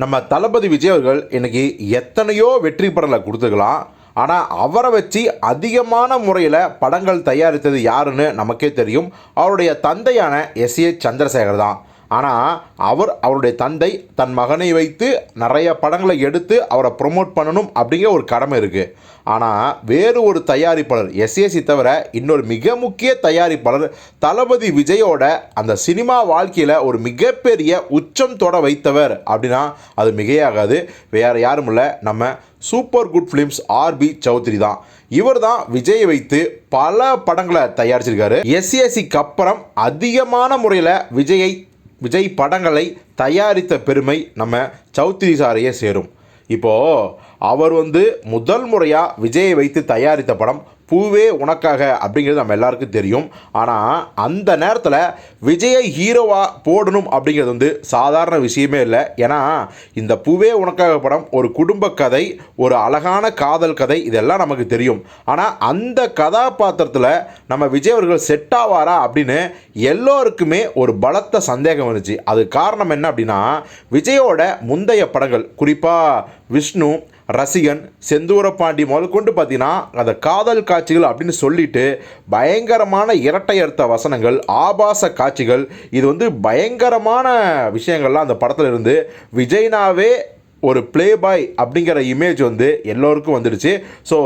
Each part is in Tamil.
நம்ம தளபதி விஜய் அவர்கள் இன்றைக்கி எத்தனையோ வெற்றி படலை கொடுத்துக்கலாம் ஆனால் அவரை வச்சு அதிகமான முறையில் படங்கள் தயாரித்தது யாருன்னு நமக்கே தெரியும். அவருடைய தந்தையான எஸ் ஏ சந்திரசேகர் தான். ஆனால் அவர் அவருடைய தந்தை தன் மகனை வைத்து நிறைய படங்களை எடுத்து அவரை ப்ரொமோட் பண்ணணும் அப்படிங்கிற ஒரு கடமை இருக்குது ஆனால் வேறு ஒரு தயாரிப்பாளர் எஸ்ஏசி தவிர இன்னொரு மிக முக்கிய தயாரிப்பாளர் தளபதி விஜயோட அந்த சினிமா வாழ்க்கையில் ஒரு மிகப்பெரிய உச்சம் தொட வைத்தவர் அப்படின்னா அது மிகையாகாது. வேறு யாரும் இல்லை. நம்ம super good films RB Choudary தான். இவர் தான் விஜயை வைத்து பல படங்களை தயாரிச்சிருக்காரு. எஸ்ஏசிக்கு அப்புறம் அதிகமான முறையில் விஜயை விஜய் படங்களை தயாரித்த பெருமை நம்ம சௌத்ரி சாரையே சேரும். இப்போது அவர் வந்து முதல் முறையாக விஜயை வைத்து தயாரித்த படம் பூவே உனக்காக அப்படிங்கிறது நம்ம எல்லாருக்கும் தெரியும். ஆனால் அந்த நேரத்தில் விஜயை ஹீரோவாக போடணும் அப்படிங்கிறது வந்து சாதாரண விஷயமே இல்லை. ஏன்னா இந்த பூவே உனக்காக படம் ஒரு குடும்ப கதை ஒரு அழகான காதல் கதை இதெல்லாம் நமக்கு தெரியும். ஆனால் அந்த கதாபாத்திரத்தில் நம்ம விஜய் அவர்கள் செட் ஆவாரா அப்படின்னு எல்லோருக்குமே ஒரு பலத்த சந்தேகம் வந்துச்சு. அது காரணம் என்ன அப்படின்னா விஜயோட முந்தைய படங்கள் குறிப்பாக விஷ்ணு ரசிகன் செந்தூரப்பாண்டி முதல் கொண்டு பார்த்தீங்கன்னா அந்த காதல் காட்சிகள் அப்படின்னு சொல்லிட்டு பயங்கரமான இரட்டை அர்த்த வசனங்கள் ஆபாச காட்சிகள். இது வந்து பயங்கரமான விஷயங்கள்லாம் அந்த படத்தில் இருந்து விஜய்னாவே ஒரு ப்ளே பாய் அப்படிங்கிற இமேஜ் வந்து எல்லோருக்கும் வந்துடுச்சு. ஸோ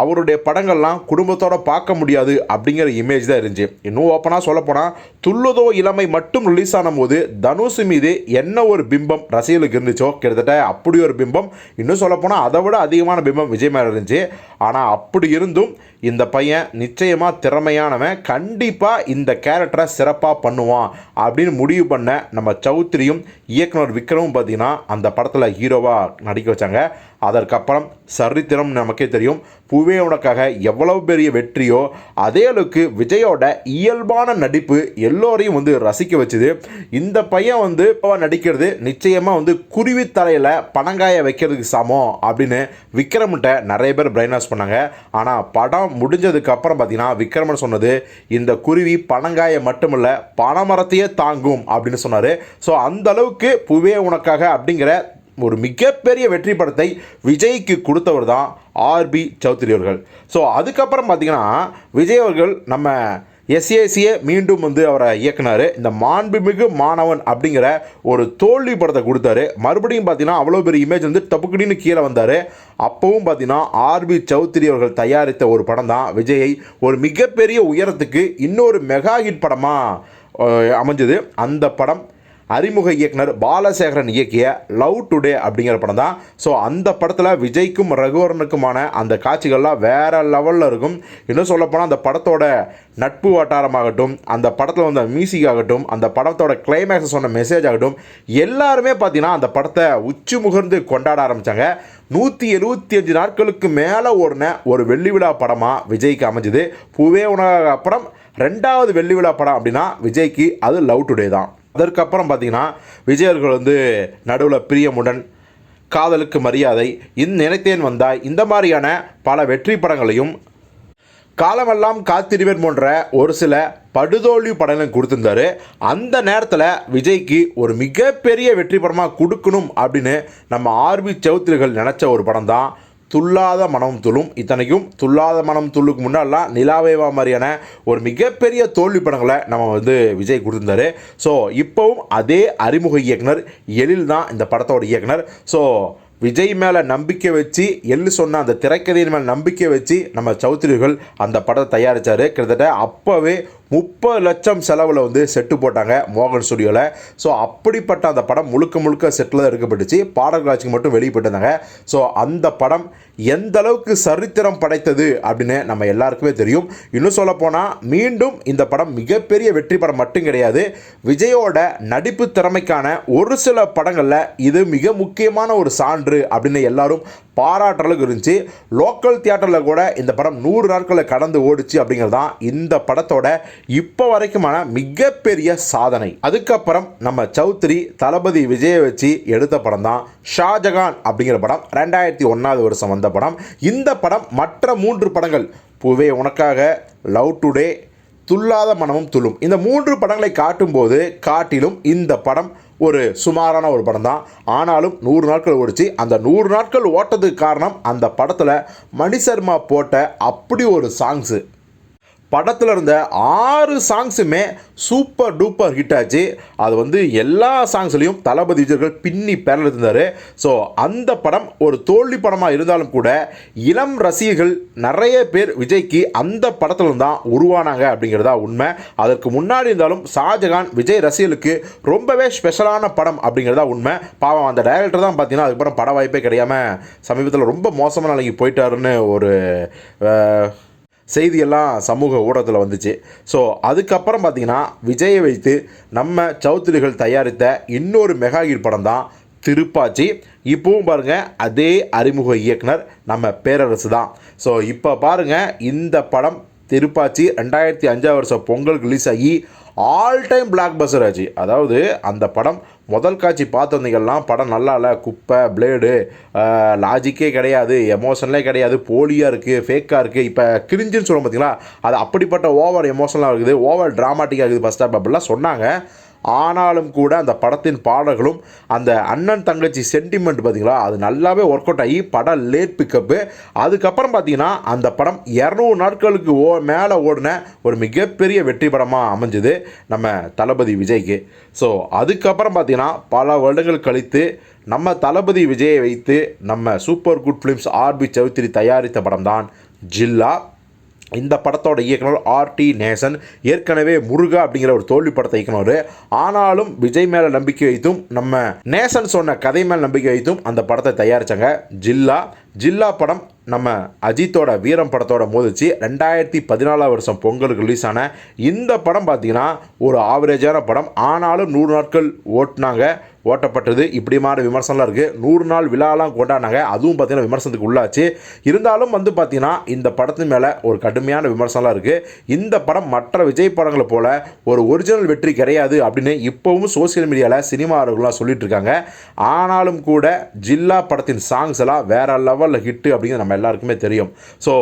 அவருடைய படங்கள்லாம் குடும்பத்தோட பார்க்க முடியாது அப்படிங்கிற இமேஜ் தான் இருந்துச்சு. இன்னும் ஓப்பனாக சொல்லப்போனால் துள்ளுதோ இளமை மட்டும் ரிலீஸ் ஆன போது தனுஷ் மீது என்ன ஒரு பிம்பம் ரசிகர்களுக்கு இருந்துச்சோ கிட்டத்தட்ட அப்படி ஒரு பிம்பம். இன்னும் சொல்லப்போனால் அதை விட அதிகமான பிம்பம் விஜய் மேலே இருந்துச்சு. ஆனால் அப்படி இருந்தும் இந்த பையன் நிச்சயமாக திறமையானவன். கண்டிப்பாக இந்த கேரக்டரை சிறப்பாக பண்ணுவான் அப்படின்னு முடிவு பண்ண நம்ம சௌத்ரியும் இயக்குனர் விக்ரமும் பார்த்தீங்கன்னா அந்த படத்தில் ஹீரோவாக நடிக்க வச்சாங்க. அதற்கப்புறம் சரித்திரம் நமக்கே தெரியும். பூவே உனக்காக எவ்வளவு பெரிய வெற்றியோ அதே அளவுக்கு விஜயோட இயல்பான நடிப்பு எல்லோரையும் வந்து ரசிக்க வச்சுது. இந்த பையன் வந்து இப்போ நடிக்கிறது நிச்சயமாக வந்து குருவி தலையில் பனங்காய வைக்கிறதுக்கு சமம் அப்படின்னு விக்ரம்கிட்ட நிறைய பேர் பிரைன் வாஷ் பண்ணாங்க. ஆனால் படம் முடிஞ்சதுக்கு அப்புறம் பார்த்தீங்கன்னா விக்ரமன் சொன்னது இந்த குருவி பனங்காயை மட்டுமில்ல பனைமரத்தையே தாங்கும் அப்படின்னு சொன்னார். ஸோ அந்த அளவுக்கு புவே உனக்காக அப்படிங்கிற ஒரு மிகப்பெரிய வெற்றி படத்தை விஜய்க்கு கொடுத்தவர் தான் ஆர்பி சௌத்ரி அவர்கள். ஸோ அதுக்கப்புறம் பார்த்தீங்கன்னா விஜய் அவர்கள் நம்ம எஸ்ஏசியை மீண்டும் வந்து அவரை இயக்குனார். இந்த மாண்புமிகு மாணவன் அப்படிங்கிற ஒரு தோல்வி படத்தை கொடுத்தாரு. மறுபடியும் பார்த்தீங்கன்னா அவ்வளோ பெரிய இமேஜ் வந்து டப்புக்குடின்னு கீழே வந்தார். அப்போவும் பார்த்தீங்கன்னா ஆர்பி சௌத்ரி அவர்கள் தயாரித்த ஒரு படம் தான் விஜயை ஒரு மிகப்பெரிய உயரத்துக்கு இன்னொரு மெகா ஹிட் படமாக அமைஞ்சது. அந்த படம் அறிமுக இயக்குனர் பாலசேகரன் இயக்கிய லவ் டுடே அப்படிங்கிற படம் தான். ஸோ அந்த படத்தில் விஜய்க்கும் ரகுவரனுக்குமான அந்த காட்சிகள்லாம் வேறு லெவலில் இருக்கும். இன்னும் சொல்லப்போனால் அந்த படத்தோட நட்பு வட்டாரமாகட்டும் அந்த படத்தில் வந்த மியூசிக் ஆகட்டும் அந்த படத்தோட கிளைமேக்ஸ் சொன்ன மெசேஜ் ஆகட்டும் எல்லாருமே பார்த்தீங்கன்னா அந்த படத்தை உச்சி முகர்ந்து கொண்டாட ஆரம்பித்தாங்க நூற்றி எழுபத்தி அஞ்சு நாட்களுக்கு மேலே ஓடின ஒரு வெள்ளி விழா படமாக விஜய்க்கு அமைஞ்சது. பூவே உணவக அப்புறம் ரெண்டாவது வெள்ளி விழா படம் அப்படின்னா விஜய்க்கு அது லவ் டுடே தான். அதற்கப்புறம் பார்த்தீங்கன்னா விஜய் அவர்கள் வந்து நடுவில் பிரியமுடன் காதலுக்கு மரியாதை இந் நினைத்தேன் வந்தாய் இந்த மாதிரியான பல வெற்றி படங்களையும் காலமெல்லாம் காத்திருவேன் போன்ற ஒரு சில படுதோல்வி படங்களும் கொடுத்துருந்தாரு. அந்த நேரத்தில் விஜய்க்கு ஒரு மிகப்பெரிய வெற்றி படமாக கொடுக்கணும் அப்படின்னு நம்ம ஆர்பி சௌத்ரிகள் நினச்ச ஒரு படம் தான் துல்லாத மனம் துள்ளும் இத்தனைக்கும் துல்லாத மனம் துள்ளுக்கு முன்னாடிலாம் நிலாவேவா மாதிரியான ஒரு மிகப்பெரிய தோல்வி படங்களை நம்ம வந்து விஜய் கொடுத்துருந்தாரு. ஸோ இப்போவும் அதே அறிமுக இயக்குனர் எழில் தான் இந்த படத்தோட இயக்குனர். ஸோ விஜய் மேலே நம்பிக்கை வச்சு எள்ளு சொன்ன அந்த திரைக்கதையின் மேலே நம்பிக்கை வச்சு நம்ம சௌத்ரிகள் அந்த படத்தை தயாரித்தார் கிட்டத்தட்ட அப்போவே முப்பது லட்சம் செலவில் வந்து செட்டு போட்டாங்க மோகன் ஸ்டுடியோவில் ஸோ அப்படிப்பட்ட அந்த படம் முழுக்க முழுக்க செட்டில் தான் எடுக்கப்பட்டுச்சு. பாடல் காட்சிக்கு மட்டும் வெளியிட்டிருந்தாங்க ஸோ அந்த படம் எந்த அளவுக்கு சரித்திரம் படைத்தது அப்படின்னு நம்ம எல்லாருக்குமே தெரியும். இன்னும் சொல்லப்போனால் மீண்டும் இந்த படம் மிகப்பெரிய வெற்றி படம் மட்டும் கிடையாது. விஜயோட நடிப்பு திறமைக்கான ஒரு சில படங்களில் இது மிக முக்கியமான ஒரு சான்று அப்படின்னு எல்லாரும் பாராட்டுற அளவுக்கு இருந்துச்சு. லோக்கல் தியேட்டரில் கூட இந்த படம் நூறு நாட்களை கடந்து ஓடிச்சு அப்படிங்கிறது தான் இந்த படத்தோட இப்போ வரைக்குமான மிகப்பெரிய சாதனை. அதுக்கப்புறம் நம்ம சௌத்ரி தளபதி விஜயை வச்சு எடுத்த படம் தான் ஷாஜகான் அப்படிங்கிற படம். ரெண்டாயிரத்தி ஒன்றாவது வருஷம் வந்த படம். இந்த படம் மற்ற மூன்று படங்கள் பூவே உனக்காக லவ் டுடே துல்லாத மனமும் துள்ளும். இந்த மூன்று படங்களை காட்டும்போது காட்டிலும் இந்த படம் ஒரு சுமாரான ஒரு படம் தான். ஆனாலும் நூறு நாட்கள் ஓடிச்சு. அந்த நூறு நாட்கள் ஓட்டதுக்கு காரணம் அந்த படத்தில் மணி சர்மா போட்ட அப்படி ஒரு சாங்ஸு படத்தில் இருந்த ஆறு சாங்ஸுமே சூப்பர் டூப்பர் ஹிட் ஆச்சு அது வந்து எல்லா சாங்ஸ்லையும் தளபதி விஜயர்கள் பின்னி பேரல் இருந்தார் ஸோ அந்த படம் ஒரு தோல்வி படமாக இருந்தாலும் கூட இளம் ரசிகர்கள் நிறைய பேர் விஜய்க்கு அந்த படத்தில் தான் உருவானாங்க அப்படிங்கிறதா உண்மை. அதற்கு முன்னாடி இருந்தாலும் ஷாஜகான் விஜய் ரசிகர்களுக்கு ரொம்பவே ஸ்பெஷலான படம் அப்படிங்கிறதா உண்மை. பாவம் அந்த டைரக்டர் தான் பார்த்தீங்கன்னா அதுக்கப்புறம் பட வாய்ப்பே கிடையாம சமீபத்தில் ரொம்ப மோசமான நிலைக்கு போயிட்டாருன்னு ஒரு செய்தியெல்லாம் சமூக ஊடகத்தில் வந்துச்சு. ஸோ அதுக்கப்புறம் பார்த்திங்கன்னா விஜயை வைத்து நம்ம சௌத்ரிகள் தயாரித்த இன்னொரு மெகா ஹிட் படம் தான் திருப்பாச்சி. இப்போவும் பாருங்கள் அதே அறிமுக இயக்குனர் நம்ம பேரரசு தான் ஸோ இப்போ பாருங்கள் இந்த படம் திருப்பாச்சி ரெண்டாயிரத்தி அஞ்சாவது வருஷம் பொங்கல் ரிலீஸ் ஆகி ஆல் டைம் பிளாக் பஸ்டர் ஆச்சு. அதாவது அந்த படம் முதல் காட்சி பார்த்தவந்தீங்கள்லாம் படம் நல்லா இல்லை. குப்பை பிளேடு லாஜிக்கே கிடையாது எமோஷனலே கிடையாது போலியாக இருக்குது ஃபேக்காக இருக்குது இப்போ கிரிஞ்சுன்னு சொல்லுவோம் பார்த்தீங்களா அது அப்படிப்பட்ட ஓவர் எமோஷனலாக இருக்குது ஓவர் ட்ராமாட்டிக்காக இருக்குது ஃபஸ்ட் ஸ்டாப் அப்படிலாம் சொன்னாங்க. ஆனாலும் கூட அந்த படத்தின் பாடல்களும் அந்த அண்ணன் தங்கச்சி சென்டிமெண்ட் பார்த்தீங்களா அது நல்லாவே ஒர்க் அவுட் ஆகி படம் லேட் பிக்கப்பு அதுக்கப்புறம் பார்த்தீங்கன்னா அந்த படம் இரநூறு நாட்களுக்கு ஓ மேலே ஓடின ஒரு மிகப்பெரிய வெற்றி படமாக அமைஞ்சது நம்ம தளபதி விஜய்க்கு. ஸோ அதுக்கப்புறம் பார்த்தீங்கன்னா பல வருடங்கள் கழித்து நம்ம தளபதி விஜயை வைத்து நம்ம super good films RB Choudary தயாரித்த படம் தான் ஜில்லா. இந்த படத்தோட இயக்குனர் ஆர்டி நேசன் ஏற்கனவே முருகா அப்படிங்கிற ஒரு தோல்வி படத்தை இயக்குனர் ஆனாலும் விஜய் மேலே நம்பிக்கை வைத்தும் நம்ம நேசன் சொன்ன கதை மேல் நம்பிக்கை வைத்தும் அந்த படத்தை தயாரித்தாங்க ஜில்லா. ஜில்லா படம் நம்ம அஜித்தோட வீரம் படத்தோட மோதிச்சு ரெண்டாயிரத்தி பதினாலாம் வருஷம் பொங்கலுக்கு ரிலீஸ் ஆன இந்த படம் பார்த்தீங்கன்னா ஒரு ஆவரேஜான படம். ஆனாலும் நூறு நாட்கள் ஓட்டினாங்க. ஓட்டப்பட்டது. இப்படிமான விமர்சனம்லாம் இருக்குது நூறு நாள் விழாலாம் கொண்டாடினாங்க. அதுவும் பார்த்தீங்கன்னா விமர்சனத்துக்கு உள்ளாச்சு. இருந்தாலும் வந்து பார்த்தீங்கன்னா இந்த படத்தின் மேலே ஒரு கடுமையான விமர்சனம்லாம் இருக்குது இந்த படம் மற்ற விஜய் படங்களை போல் ஒரு ஒரிஜினல் வெற்றி கிடையாது அப்படின்னு இப்போவும் சோசியல் மீடியாவில் சினிமாவர்கள்லாம் சொல்லிட்டு இருக்காங்க. ஆனாலும் கூட ஜில்லா படத்தின் சாங்ஸ் எல்லாம் வேற லெவலில் ஹிட்டு அப்படிங்கிறது நம்ம எல்லாருக்குமே தெரியும். So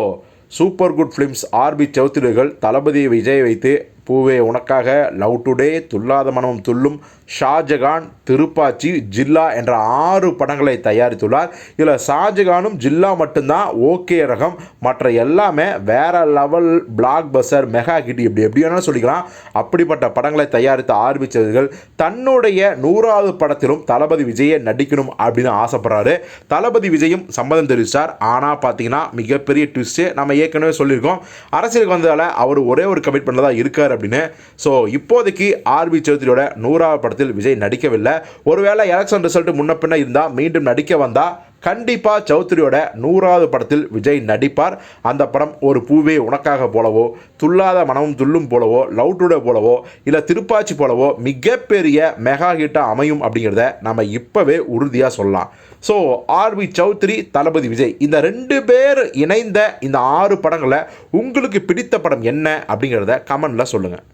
super good films RB சௌத்ரிகள் Thalapathy Vijay வைத்து பூவே உனக்காக லவ் டுடே துல்லாத மனமும் துள்ளும் ஷாஜகான் திருப்பாச்சி ஜில்லா என்ற ஆறு படங்களை தயாரித்துள்ளார். இதில் ஷாஜகானும் ஜில்லா மட்டும்தான் ஓகே ரகம். மற்ற எல்லாமே வேற லெவல் பிளாக் பஸ்டர் மெகா கிட்டி இப்படி எப்படி வேணாலும் சொல்லிக்கலாம். அப்படிப்பட்ட படங்களை தயாரித்து ஆரம்பித்தவர்கள் தன்னுடைய நூறாவது படத்திலும் தளபதி விஜயை நடிக்கணும் அப்படின்னு ஆசைப்படுறாரு. தளபதி விஜயும் சம்மதம் தெரிவித்தார் ஆனால் பார்த்தீங்கன்னா மிகப்பெரிய ட்விஸ்ட்டு நம்ம ஏற்கனவே சொல்லியிருக்கோம். அரசியலுக்கு வந்ததால் அவர் ஒரே ஒரு கமிட்மெண்ட்டில் தான் இருக்கார் அப்படின்னு. ஸோ இப்போதைக்கு ஆர்பி சௌத்ரியோட நூறாவது படத்தில் விஜய் நடிக்கவில்லை. ஒருவேளை எலெக்ஷன் ரிசல்ட் முன்ன பின்ன இருந்தால் மீண்டும் நடிக்க வந்தால் கண்டிப்பாக சௌத்ரியோட நூறாவது படத்தில் விஜய் நடிப்பார். அந்த படம் ஒரு பூவே உனக்காக போலவோ துல்லாத மனமும் துள்ளும் போலவோ லவ் டுடே போலவோ இல்லை திருப்பாச்சி போலவோ மிகப்பெரிய மெகா ஹிட்டாக அமையும் அப்படிங்கிறத நம்ம இப்போவே உறுதியாக சொல்லலாம். ஸோ ஆர்வி சௌத்ரி தளபதி விஜய் இந்த ரெண்டு பேர் இணைந்த இந்த ஆறு படங்களை உங்களுக்கு பிடித்த படம் என்ன அப்படிங்கிறத கமெண்டில் சொல்லுங்கள்